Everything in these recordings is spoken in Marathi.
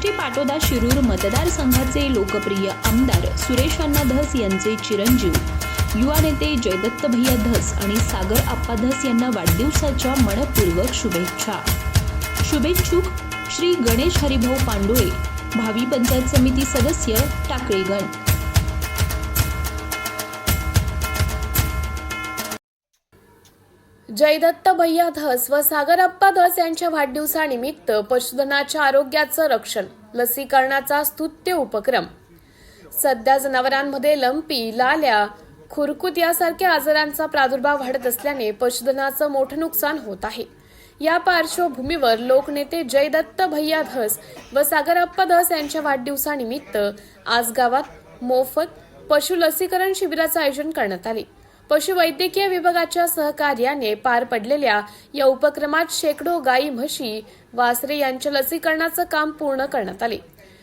आष्टी पाटोदा शिरूर मतदारसंघाचे लोकप्रिय आमदार सुरेश अण्णा धस यांचे चिरंजीव. युवा नेते जयदत्त भैया धस आणि सागर आप्पा धस यांना वाढदिवसाच्या मनपूर्वक शुभेच्छा. शुभेच्छुक श्री गणेश हरिभाऊ पांडुळे भावी पंचायत समिती सदस्य टाकळीगण. जयदत्त भैया धस व सागरप्पा धस यांच्या वाढदिवसानिमित्त पशुधनाच्या आरोग्याचं रक्षण लसीकरणाचा स्तुत्य उपक्रम. सध्या जनावरांमध्ये लंपी लाल्या खुरकुत यासारख्या आजारांचा प्रादुर्भाव वाढत असल्याने पशुधनाचं मोठं नुकसान होत आहे. या पार्श्वभूमीवर लोकनेते जयदत्त भैया धस व सागरप्पा धस यांच्या वाढदिवसानिमित्त आज गावात मोफत पशु लसीकरण शिबिराचं आयोजन करण्यात आले. पशुवैद्यकीय विभागाच्या सहकार्याने पार पडलेल्या या उपक्रमात शेकडो गायी म्हशी वासरे यांच्या लसीकरणाचं काम पूर्ण करण्यात आले.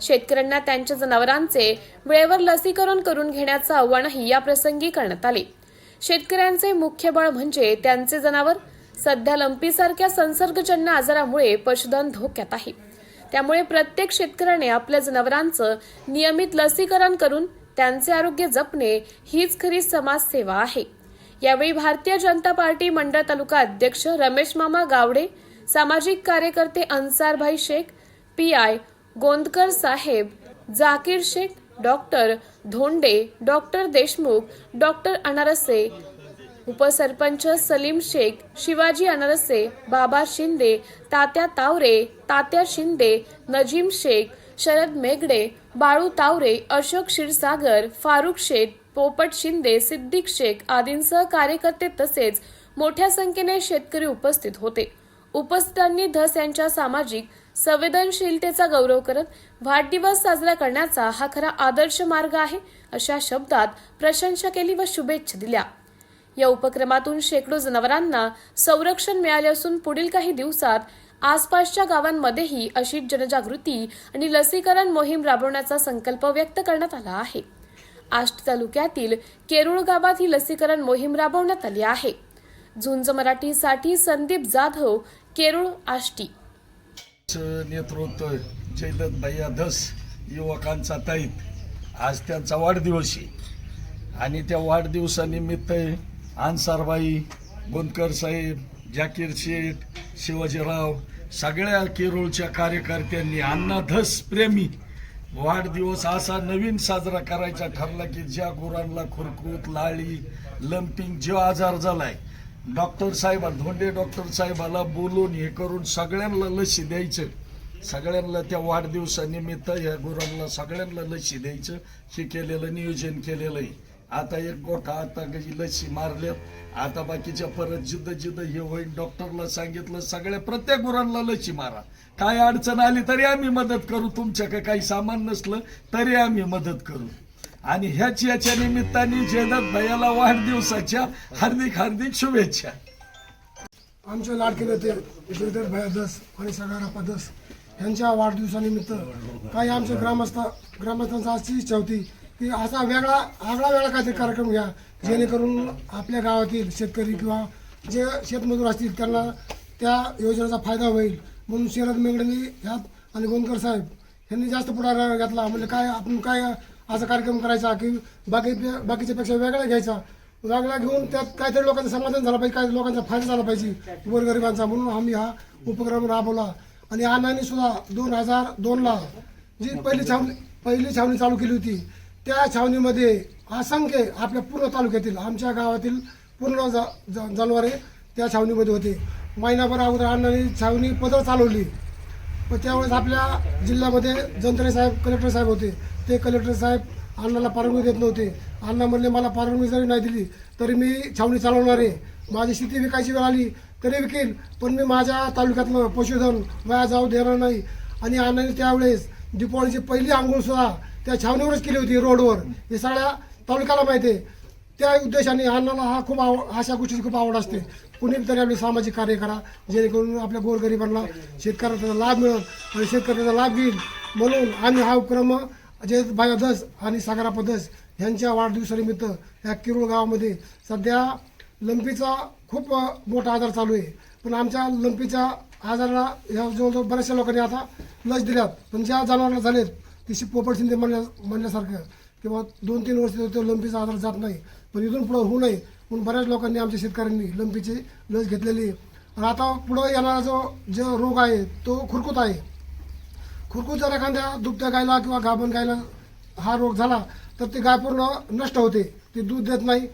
शेतकऱ्यांना त्यांच्या जनावरांचे वेळेवर लसीकरण करून घेण्याचं आव्हानही या प्रसंगी करण्यात आले. शेतकऱ्यांचे मुख्य बळ म्हणजे त्यांचे जनावर. सध्या लंपीसारख्या संसर्गजन्य आजारामुळे पशुधन धोक्यात आहे. त्यामुळे प्रत्येक शेतकऱ्याने आपल्या जनावरांचं नियमित लसीकरण करून त्यांचे आरोग्य जपणे हीच खरी समाजसेवा आहे. यावेळी भारतीय जनता पार्टी मंडळ तालुका अध्यक्ष रमेश मामा गावडे सामाजिक कार्यकर्ते Ansarbhai Shaikh P I Gondkar Saheb Zakir Shaikh doctor Dhonde doctor Deshmukh doctor Anarse उपसरपंच सलीम शेख शिवाजी अनारसे बाबा शिंदे तात्या तावरे तात्या शिंदे नजीम शेख शरद मेगडे बाळू तावरे अशोक क्षीरसागर फारुख शेख पोपट शिंदे सिद्दीक शेख आदींसह कार्यकर्ते तसेच मोठ्या संख्येने शेतकरी उपस्थित होते. उपस्थितांनी धस यांच्या सामाजिक संवेदनशीलतेचा गौरव करत वाढदिवस साजरा करण्याचा हा खरा आदर्श मार्ग आहे अशा शब्दात प्रशंसा केली व शुभेच्छा दिल्या. या उपक्रमातून शेकडो जनावरांना संरक्षण मिळाले असून पुढील काही दिवसात आसपासच्या गावांमध्येही अशी जनजागृती आणि लसीकरण मोहीम राबवण्याचा संकल्प व्यक्त करण्यात आला आहे. आष्ट तालुक्यातील केरुळ गावात ही लसीकरण मोहीम राबवण्यात आली आहे. झुंज मराठीसाठी संदीप जाधव केरुळ आष्टी. नेतृत्व जयदत्त भैया धस युवकांचा ताईत आज त्यांचा वाढदिवस आहे आणि त्या वाढदिवसानिमित्त अन्सारबाई गोंदकर साहेब जाकीर शेठ शिवाजीराव सगळ्या केरळच्या कार्यकर्त्यांनी अन्नाधस प्रेमी वाढदिवस असा नवीन साजरा करायचा ठरला की ज्या गुरांना खुरकूत लाळी लंपिंग जो आजार झालाय डॉक्टर साहेबा धोंडे डॉक्टर साहेबाला बोलून हे करून सगळ्यांना लसी द्यायचं. सगळ्यांना त्या वाढदिवसानिमित्त या गुरांना सगळ्यांना लसी द्यायचं. हे केलेलं नियोजन केलेलं आहे. आता एक गोठा आता कशी लसी मारल्यात आता बाकीच्या परत जिद्द जिद्द हे होईल डॉक्टरला सांगितलं सगळ्या प्रत्येक गुरांना लसी मारा. काय अडचण आली तरी आम्ही मदत करू तुमच्याकडे काही सामान नसलं तरी आम्ही मदत करू. आणि ह्याच याच्या निमित्ताने जयदत्त भैयाला वाढदिवसाच्या हार्दिक हार्दिक शुभेच्छा. आमचे लाडके नेते श्रीधर भयादस आणि सगळ्या दस यांच्या वाढदिवसानिमित्त काही आमच्या ग्रामस्थ ग्रामस्थांचा अशी इच्छा होती की असा वेगळा आगळा वेगळा काहीतरी कार्यक्रम घ्या. जेणेकरून आपल्या गावातील शेतकरी किंवा जे शेतमजूर असतील त्यांना त्या योजनेचा फायदा होईल. म्हणून शरद मेगडेंनी ह्यात आणि गोंदकर साहेब यांनी जास्त पुढाकार घेतला. म्हणजे काय आपण काय असा कार्यक्रम करायचा की बाकी बाकीच्यापेक्षा वेगळा घ्यायचा? वेगळा घेऊन त्यात काहीतरी लोकांचं समाधान झालं पाहिजे काही लोकांचा फायदा झाला पाहिजे गोरगरिबांचा म्हणून आम्ही हा उपक्रम राबवला. आणि आम्ही सुद्धा दोन हजार दोनला जी पहिली छावणी पहिली छावणी चालू केली होती त्या छावणीमध्ये असंख्य आपल्या पूर्ण तालुक्यातील आमच्या गावातील पूर्ण जा जनावरे त्या छावणीमध्ये होते. महिनाभर अगोदर अण्णांनी छावणी पदर चालवली. पण त्यावेळेस आपल्या जिल्ह्यामध्ये जंत्रे साहेब कलेक्टर साहेब होते. ते कलेक्टर साहेब अण्णाला परवानगी देत नव्हते. अण्णा म्हणले मला परवानगी जरी नाही दिली तरी मी छावणी चालवणार आहे. माझी शेती विकायची वेळ आली तरी विकेल. पण मी माझ्या तालुक्यातलं पशुधन वाया जाऊ देणार नाही. आणि अण्णाने त्यावेळेस दिपावळीची पहिली आंघोळसुद्धा त्या छावणीवरच केली होती रोडवर. हे सगळ्या तालुक्याला माहिती आहे. त्या उद्देशाने अण्णाला हा खूप आवड अशा गोष्टीची खूप आवड असते. कुणी तरी आपले सामाजिक कार्य करा जेणेकरून आपल्या गोरगरिबांना शेतकऱ्याचा लाभ मिळेल आणि शेतकऱ्याचा लाभ घेईल. म्हणून आम्ही हा उपक्रम जे भाया दस आणि सागरापा दस यांच्या वाढदिवसानिमित्त या किरुळ गावामध्ये सध्या लंपीचा खूप मोठा आजार चालू आहे. पण आमच्या लंपीच्या आजाराला ह्या जवळजवळ बऱ्याचशा लोकांनी आता लस दिल्यात. पण ज्या जनावरांना झालेत तशी पोपट शिंदे म्हणल्या म्हणल्यासारखं. किंवा दोन तीन वर्ष तो लंपीचा आजार जात नाही. पण इथून पुढं होऊ नये म्हणून बऱ्याच लोकांनी आमच्या शेतकऱ्यांनी लंपीची लस घेतलेली आहे. आणि आता पुढं येणारा जो जो रोग आहे तो खुरकूत आहे. खुरकूत जर एखाद्या दुभत्या गायला किंवा गाभण गायला हा रोग झाला तर ती गाय पूर्ण नष्ट होते. ती दूध देत नाही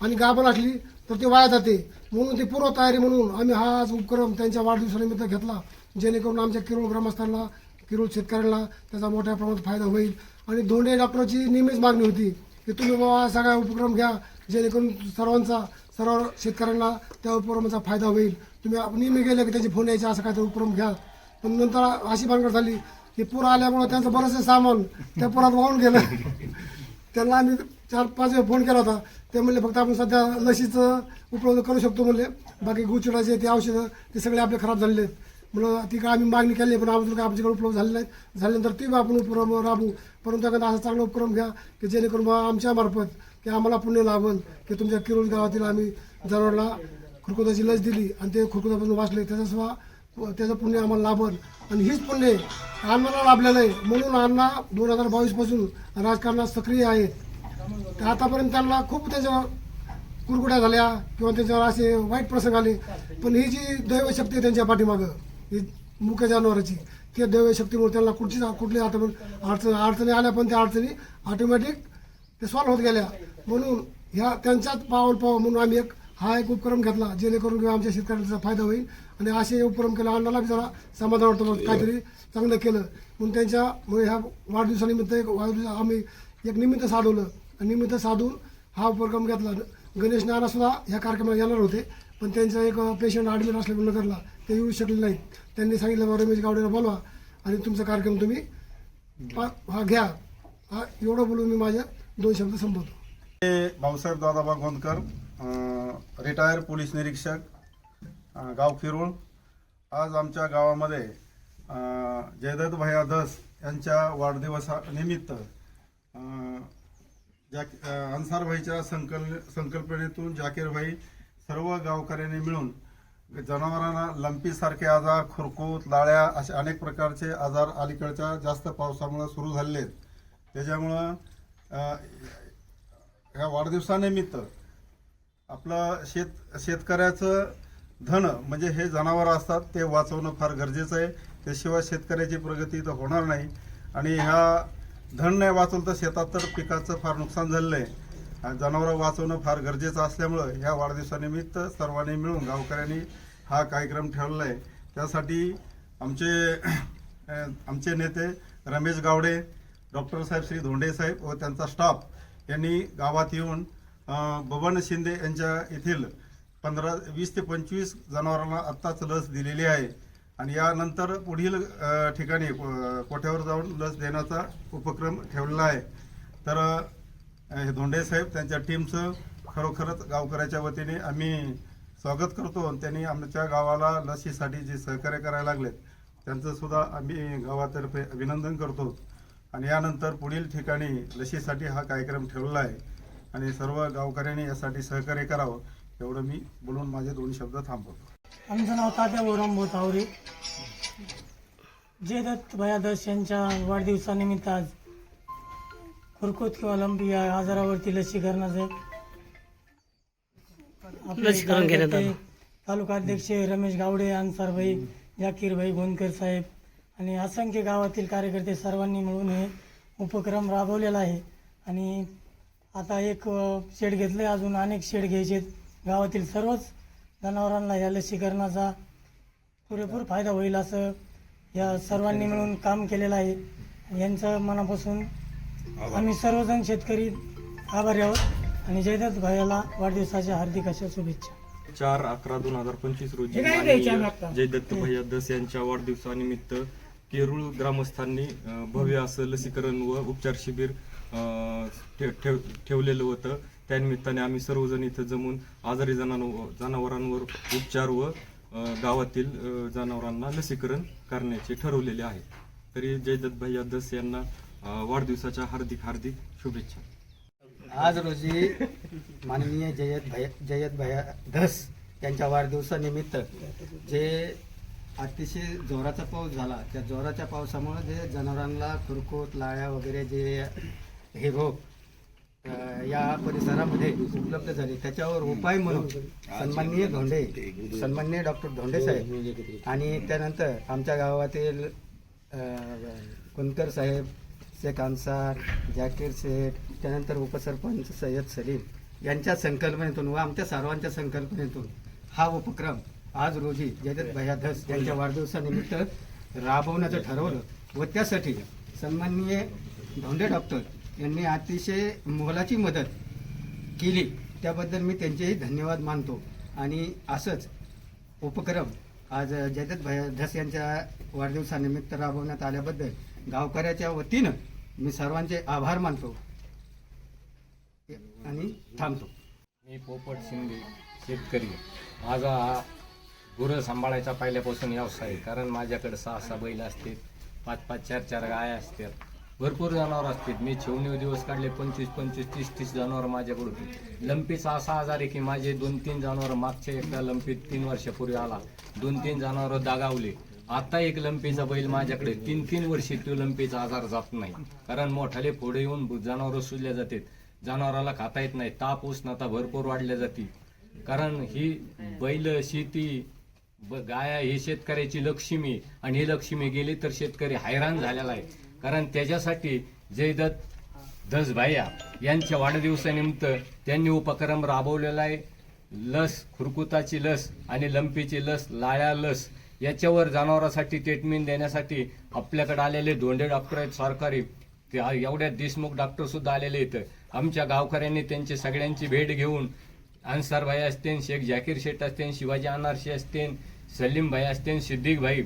आणि गाभण असली तर ते वाया जाते. म्हणून ती पूर्वतयारी म्हणून आम्ही हा आज उपक्रम त्यांच्या वाढदिवसानिमित्त घेतला. जेणेकरून आमच्या किरोळ ग्रामस्थांना किरोळ शेतकऱ्यांना त्याचा मोठ्या प्रमाणात फायदा होईल. आणि धोंडे डॉक्टरची नेहमीच मागणी होती की तुम्ही बाबा सगळा उपक्रम घ्या जेणेकरून सर्वांचा सर्व शेतकऱ्यांना त्या उपक्रमाचा फायदा होईल. तुम्ही नेहमी गेले की त्याची फोन यायचे असं काहीतरी उपक्रम घ्या. पण नंतर अशी भानगड झाली की पूर आल्यामुळं त्यांचं बरंचसं सामान त्या पुरात वाहून गेलं. त्यांना आम्ही चार पाच वेळ फोन केला होता. ते म्हणले फक्त आपण सध्या लसीचं उपलब्ध करू शकतो म्हणले. बाकी गुचिडाचे ते औषधं ते सगळे आपले खराब झालेले आहेत. म्हणून ती काय आम्ही मागणी केली पण अजून काय आमच्याकडे उपलब्ध झाले नाहीत झाल्यानंतर ती आपण उपक्रम राबवू परंतु एखादा असा चांगला उपक्रम घ्या की जेणेकरून बा आमच्या मार्फत की आम्हाला पुण्य लाभल की तुमच्या किरोळ गावातील आम्ही जनावरला खुरकुदाची लस दिली आणि ते खुरकुदापासून वाचले त्याचा सुद्धा त्याचं पुण्य आम्हाला लाभल. आणि हीच पुण्य अण्णाला लाभलेलं आहे. म्हणून अण्णा दोन हजार बावीसपासून राजकारणात सक्रिय आहेत. तर आतापर्यंत त्यांना खूप त्याच्यावर कुरकुड्या झाल्या किंवा त्याच्यावर असे वाईट प्रसंग आले. पण ही जी दैवशक्ती आहे त्यांच्या पाठीमागं मुख्य जनावराची. त्या दैवशक्तीमुळे त्यांना कुठची कुठली आता अडचण अडचणी आल्या पण त्या अडचणी ऑटोमॅटिक ते सॉल्व्ह होत गेल्या. म्हणून ह्या त्यांच्यात पावल पाव म्हणून आम्ही एक हा एक उपक्रम घेतला जेणेकरून किंवा आमच्या शेतकऱ्यांचा फायदा होईल. आणि असे उपक्रम केला अण्णाला बी जरा समाधान वाटतं काहीतरी चांगलं केलं. म्हणून त्यांच्यामुळे म्हणजे ह्या वाढदिवसानिमित्त एक वाढदिवस आम्ही एक निमित्त साधवलं. आणि निमित्त साधून हा उपक्रम घेतला. गणेश नारासुद्धा ह्या कार्यक्रमाला येणार होते. पण त्यांचा एक पेशंट ॲडमिट असल्यामुळे नगरला. ते येऊ शकले नाहीत. त्यांनी सांगितलं बा रमेश गावडेला बोलवा आणि तुमचा कार्यक्रम तुम्ही पा- हा घ्या. हा एवढं बोलून मी माझ्या दोन शब्द संपवतो. ते भाऊसाहेब दादाबा गोंदकर रिटायर पोलीस निरीक्षक अं, गाव किरोळ आज आमच्या गावामध्ये अं, जयदत्त भैया दस यांच्या वाढदिवसानिमित्त अं, ज्या अं, अन्सारभाईच्या संकल संकल्पनेतून जाकीरभाई सर्व गावकऱ्यांनी मिळून जनावरांना लंपीसारखे आजार खुरकूत लाळ्या असे अनेक प्रकारचे आजार अलीकडच्या जास्त पावसामुळे सुरू झालेले आहेत त्याच्यामुळं ह्या वाढदिवसानिमित्त आपलं शेत शेतकऱ्याचं धन म्हणजे हे जनावरं असतात ते वाचवणं फार गरजेचं आहे. त्याशिवाय शेतकऱ्याची प्रगती तर होणार नाही. आणि ह्या धन नाही वाचवलं तर शेतात तर पिकाचं फार नुकसान झालेलं आहे. आणि जनावरं वाचवणं फार गरजेचं असल्यामुळं ह्या वाढदिवसानिमित्त सर्वांनी मिळून गावकऱ्यांनी हा कार्यक्रम ठेवलेला आहे. त्यासाठी आमचे आमचे नेते रमेश गावडे डॉक्टर साहेब श्री धोंडे साहेब व त्यांचा स्टाफ यांनी गावात येऊन बबन शिंदे यांच्या येथील पंधरा वीस ते पंचवीस जनावरांना आत्ताच लस दिलेली आहे. आणि यानंतर पुढील ठिकाणी कोठ्यावर जाऊन लस देण्याचा उपक्रम ठेवलेला आहे. तर हे धोंडे साहेब त्यांच्या टीमचं खरोखरच गावकऱ्याच्या वतीने आम्ही स्वागत करतो आणि त्यांनी आमच्या गावाला लसीसाठी जे सहकार्य करायला लागलेत त्यांचं सुद्धा आम्ही गावातर्फे अभिनंदन करतो. आणि यानंतर पुढील ठिकाणी लसीसाठी हा कार्यक्रम ठेवलेला आहे आणि सर्व गावकऱ्यांनी यासाठी सहकार्य करावं एवढं मी बोलून माझे दोन शब्द थांबवतो. आमचं नाव तात्या बोरामभाऊ तावरे जयदत्त भयादश यांच्या वाढदिवसानिमित्त आज खुरकूत किंवा लंपी या आजारावरती लसीकरणाचं तालुका अध्यक्ष रमेश गावडे अन्सारभाई जाकीरभाई गोंदकर साहेब आणि असंख्य गावातील कार्यकर्ते सर्वांनी मिळून हे उपक्रम राबवलेला आहे. आणि आता एक शेड घेतलं आहे अजून अनेक शेड घ्यायचे गावातील सर्वच जनावरांना या लसीकरणाचा पुरेपूर फायदा होईल असं या सर्वांनी मिळून काम केलेलं आहे. यांचं मनापासून आम्ही सर्वजण शेतकरी आभारी आहोत आणि जयदत्त भाईला वाढदिवसाच्या हार्दिक अशा शुभेच्छा. चार अकरा दोन हजार पंचवीस रोजी माननीय? जयदत्त भैया दस यांच्या वाढदिवसानिमित्त केरूळ ग्रामस्थांनी अं, भव्य असं लसीकरण व उपचार शिबिर अं, ठे- ठेव ठेवलेलं होतं. त्यानिमित्ताने आम्ही सर्वजण इथं जमून आजारी जनावर जनावरांवर उपचार व अं, गावातील अं, जनावरांना लसीकरण करण्याचे ठरवलेले आहे. तरी जयदत्त भैया दस यांना वाढदिवसाच्या हार्दिक हार्दिक शुभेच्छा. आज रोजी माननीय जयत भय जयत भया धस यांच्या वाढदिवसानिमित्त जे अतिशय जोराचा पाऊस झाला त्या जोराच्या पावसामुळे जे जनावरांना खुरकूत लाळ्या वगैरे जे हे रोग या परिसरामध्ये उपलब्ध झाले त्याच्यावर उपाय म्हणून सन्माननीय धोंडे सन्माननीय डॉक्टर धोंडे साहेब आणि त्यानंतर आमच्या गावातील कुणकर साहेब शेख अन्सार जाकीर शेख त्यानंतर उपसरपंच सय्यद सलीम यांच्या संकल्पनेतून व आमच्या सर्वांच्या संकल्पनेतून हा उपक्रम आज रोजी जयदत्त भयाधस यांच्या वाढदिवसानिमित्त राबवण्याचं ठरवलं व त्यासाठी सन्माननीय धोंडे डॉक्टर यांनी अतिशय मोलाची मदत केली. त्याबद्दल मी त्यांचेही धन्यवाद मानतो आणि असंच उपक्रम आज जयदत्त धस यांच्या वाढदिवसानिमित्त राबवण्यात आल्याबद्दल गावकऱ्याच्या वतीनं मी सर्वांचे आभार मानतो. आणि थांबतो. मी पोपट शिंदे शेतकरी. माझा हा गुरं सांभाळायचा पहिल्यापासून व्यवसाय कारण माझ्याकडे सहा सहा बैल असतील पाच पाच चार चार गाय असतात भरपूर जनावर असतात मी छेवणी दिवस काढले पंचवीस पंचवीस तीस तीस जनावर माझ्याकडून. लंपीचा असा आजार आहे की माझे दोन तीन जनावर मागच्या एकदा लंपीत तीन वर्षापूर्वी आला. दोन तीन जनावर दागावले. आता एक लंपीचा बैल माझ्याकडे. तीन तीन वर्षे तो लंपीचा आजार जात नाही. कारण मोठाले फोडे येऊन जनावर सुजल्या जातात. जनावराला खाता येत नाही. ताप उष्णता भरपूर वाढल्या जाते. कारण ही बैल शेती ब- गाया ही शेतकऱ्याची लक्ष्मी. आणि ही लक्ष्मी गेली तर शेतकरी हैराण झालेला आहे. कारण त्याच्यासाठी जयदत्त दसभाया यांच्या वाढदिवसानिमित्त त्यांनी उपक्रम राबवलेला आहे. लस खुरकुताची लस आणि लंपीची लस लाया लस याच्यावर जनावरांसाठी ट्रीटमेंट देण्यासाठी आपल्याकडे आलेले धोंडे डॉक्टर आहेत सरकारी. ते एवढ्या देशमुख डॉक्टरसुद्धा आलेले आहेत. आमच्या गावकऱ्यांनी त्यांची सगळ्यांची भेट घेऊन अन्सार भाई असतील शेख जाकीर शेठ असतील शिवाजी अनारशी असतील सलीम भाई असतील सिद्दीक भाई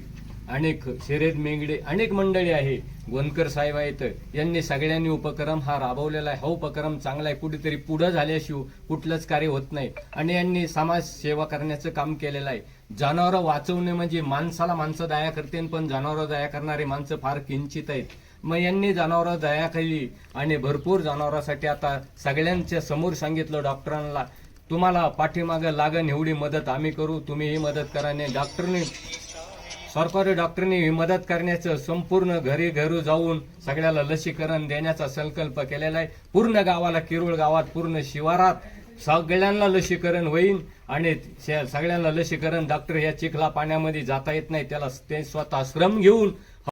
अनेक शर्यत मेंगडे अनेक मंडळी आहे. गोंदकर साहेब आहेत. यांनी सगळ्यांनी उपक्रम हा राबवलेला आहे. हा उपक्रम चांगला आहे. कुठेतरी पुढं झाल्याशिवाय कुठलंच कार्य होत नाही. आणि यांनी समाज सेवा करण्याचं काम केलेलं आहे. जनावरं वाचवणे म्हणजे माणसाला माणसं दया करते पण जनावरं दया करणारे माणसं फार किंचित आहेत. मग यांनी जनावरं दया केली आणि भरपूर जनावरांसाठी आता सगळ्यांच्या समोर सांगितलं डॉक्टरांना तुम्हाला पाठीमागं लागण एवढी मदत आम्ही करू. तुम्ही ही मदत करा. आणि डॉक्टरने सरकारी डॉक्टरनी ही मदत करण्याचं संपूर्ण घरी घरू जाऊन सगळ्याला लसीकरण देण्याचा संकल्प केलेला आहे. पूर्ण गावाला किरुळ गावात पूर्ण शिवारात सगळ्यांना लसीकरण होईल आणि शे- सगळ्यांना लसीकरण डॉक्टर या चिखला पाण्यामध्ये जाता येत नाही. त्याला ते स्वतः श्रम घेऊन